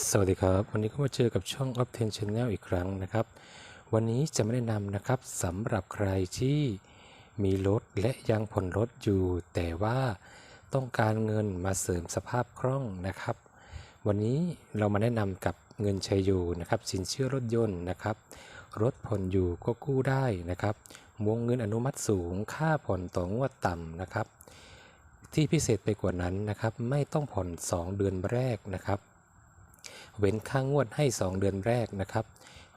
สวัสดีครับ วันนี้ก็มาเจอกับช่อง o p t e n Channel อีกครั้งนะครับ วันนี้จะไม่แนะนำนะครับสำหรับใครที่มีรถและยังผ่อนรถอยู่ แต่ว่าต้องการเงินมาเสริมสภาพคล่องนะครับ วันนี้เรามาแนะนำกับเงินชัยอยู่นะครับ สินเชื่อรถยนต์นะครับ รถผ่อนอยู่ก็กู้ได้นะครับวงเงินอนุมัติสูง ค่าผ่อนต่องวดต่ำนะครับ ที่พิเศษไปกว่านั้นนะครับ ไม่ต้องผ่อน 2 เดือนแรกนะครับ เว้นค่างงวดให้ 2 เดือนแรกนะครับ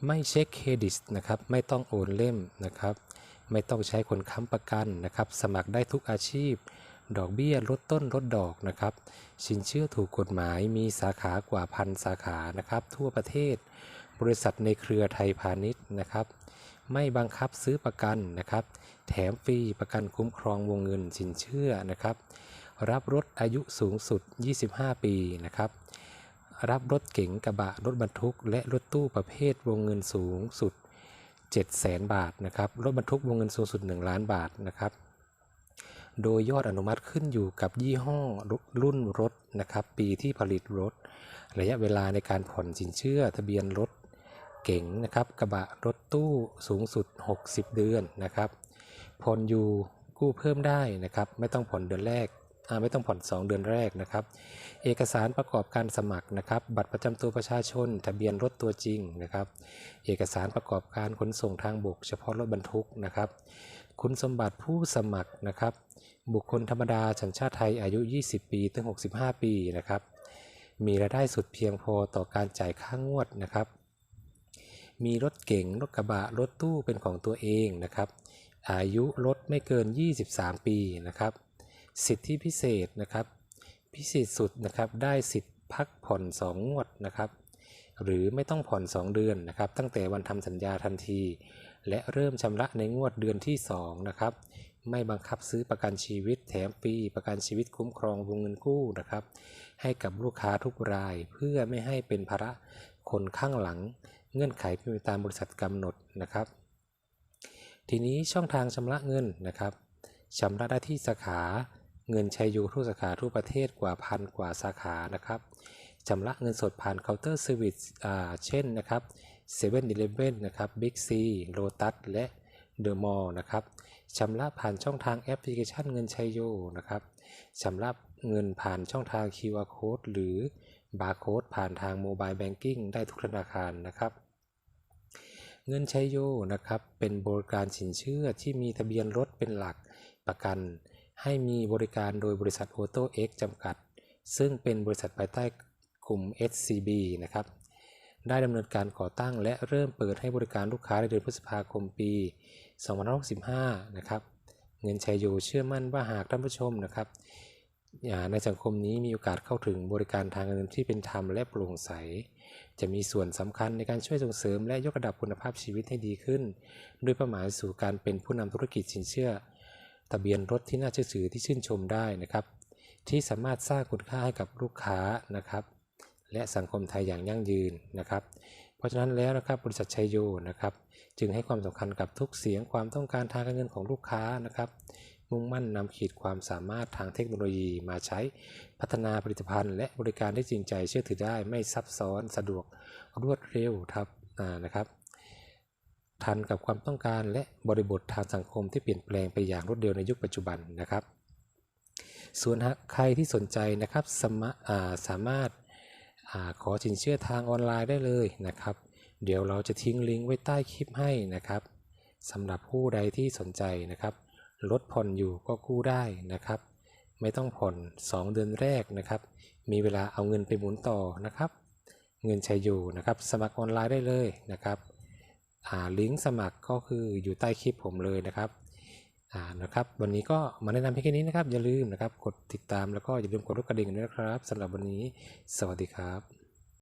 ไม่เช็คเครดิตนะครับ ไม่ต้องโอนเล่มนะครับ ไม่ต้องใช้คนค้ำประกันนะครับ สมัครได้ทุกอาชีพ ดอกเบี้ยลดต้นลดดอกนะครับ สินเชื่อถูกกฎหมายมีสาขากว่าพันสาขานะครับ ทั่วประเทศ บริษัทในเครือไทยพาณิชย์นะครับ ไม่บังคับซื้อประกันนะครับ แถมฟรีประกันคุ้มครองวงเงินสินเชื่อนะครับ รับรถอายุสูงสุด 25 ปีนะครับ รับรถเก๋งกระบะรถบรรทุก และรถตู้ประเภทวงเงินสูงสุด 700,000 บาทนะครับรถบรรทุกวงเงินสูงสุด 1 ล้านบาทนะครับโดยยอดอนุมัติขึ้นอยู่กับยี่ห้อรุ่นรถนะครับปีที่ผลิตรถ ระยะเวลาในการผ่อนสินเชื่อทะเบียนรถเก๋งนะครับกระบะรถตู้สูงสุด 60 เดือนนะครับผ่อนอยู่กู้เพิ่มได้นะครับไม่ต้องผ่อนเดือนแรก ไม่ต้องผ่อน 2 เดือนแรกนะครับ เอกสารประกอบการสมัครนะครับ บัตรประจำตัวประชาชน ทะเบียนรถตัวจริงนะครับ เอกสารประกอบการขนส่งทางบก เฉพาะรถบรรทุกนะครับ คุณสมบัติผู้สมัครนะครับ บุคคลธรรมดาสัญชาติไทยอายุ 20 ปีถึง 65 ปีนะครับ มีรายได้สุดเพียงพอต่อการจ่ายค่างวดนะครับ มีรถเก๋งรถกระบะรถตู้เป็นของตัวเองนะครับ อายุรถไม่เกิน 23 ปีนะครับ สิทธิพิเศษนะครับ พิเศษสุดนะครับได้สิทธิพักผ่อน 2 งวดนะครับ หรือไม่ต้องผ่อน 2 เดือนนะครับ ตั้งแต่วันทำสัญญาทันที และเริ่มชำระในงวดเดือนที่ 2 นะครับ ไม่บังคับซื้อประกันชีวิตแถมฟรีประกันชีวิตคุ้มครองวงเงินกู้นะครับ ให้กับลูกค้าทุกรายเพื่อไม่ให้เป็นภาระคนข้างหลัง เงื่อนไขเป็นไปตามบริษัทกำหนดนะครับ ทีนี้ช่องทางชำระเงินนะครับชำระได้ที่สาขา เงินชัยยูทุกสาขาทั่วประเทศกว่าพันกว่าสาขานะครับชำระเงินสดผ่านเคาน์เตอร์เซอร์วิสเช่นนะครับเซเว่นอีเลฟเว่นนะครับบิ๊กซีโลตัสและเดอะมอลล์นะครับชำระผ่านช่องทางแอปพลิเคชันเงินชัยโยนะครับชำระเงินผ่านช่องทาง QR Code หรือบาร์โค้ดผ่านทางโมบายแบงกิ้งได้ทุกธนาคารนะครับ เงินชัยโยนะครับเป็นบริการสินเชื่อที่มีทะเบียนรถเป็นหลักประกัน ให้มีบริการโดยบริษัท Auto X จำกัด ซึ่งเป็นบริษัทภายใต้กลุ่ม SCB นะครับได้ดำเนินการก่อตั้งและเริ่มเปิดให้บริการลูกค้าในเดือนพฤษภาคมปี2565 นะครับ เงินชัยโยเชื่อมั่นว่าหากท่านผู้ชมนะครับในสังคมนี้มีโอกาสเข้าถึงบริการทางเงินที่เป็นธรรมและโปร่งใส จะมีส่วนสำคัญในการช่วยส่งเสริมและยกระดับคุณภาพชีวิตให้ดีขึ้น ด้วยเป้าหมายสู่การเป็นผู้นำธุรกิจสินเชื่อ ทะเบียนรถที่น่าเชื่อถือที่ชื่นชมได้นะครับ ที่สามารถสร้างคุณค่าให้กับลูกค้านะครับ และสังคมไทยอย่างยั่งยืนนะครับ เพราะฉะนั้นแล้วนะครับบริษัทชัยโยนะครับ จึงให้ความสำคัญกับทุกเสียงความต้องการทางการเงินของลูกค้านะครับ มุ่งมั่นนำขีดความสามารถทางเทคโนโลยีมาใช้พัฒนาผลิตภัณฑ์ และบริการได้จริงใจเชื่อถือได้ไม่ซับซ้อนสะดวกรวดเร็วครับนะครับ ทันกับความต้องการและบริบททางสังคมที่เปลี่ยนแปลงไปอย่างรวดเร็วในยุคปัจจุบันนะครับ ส่วนหากใครที่สนใจนะครับสามารถอ่าสามารถอาขอสินเชื่อทางออนไลน์ได้เลยนะครับ เดี๋ยวเราจะทิ้งลิงก์ไว้ใต้คลิปให้นะครับสำหรับผู้ใดที่สนใจนะครับลดผ่อนอยู่ก็กู้ได้นะครับ ไม่ต้องผ่อน 2 เดือนแรกนะครับ มีเวลาเอาเงินไปหมุนต่อนะครับ เงินใช้อยู่นะครับ สมัครออนไลน์ได้เลยนะครับ ลิงก์สมัครก็คืออยู่ใต้คลิปผมเลยนะครับอ่านะครับวันนี้ก็มาแนะนำเพียงแค่นี้นะครับอย่าลืมนะครับกดติดตามแล้วก็อย่าลืมกดรูปกระดิ่งด้วยนะครับสำหรับวันนี้สวัสดีครับ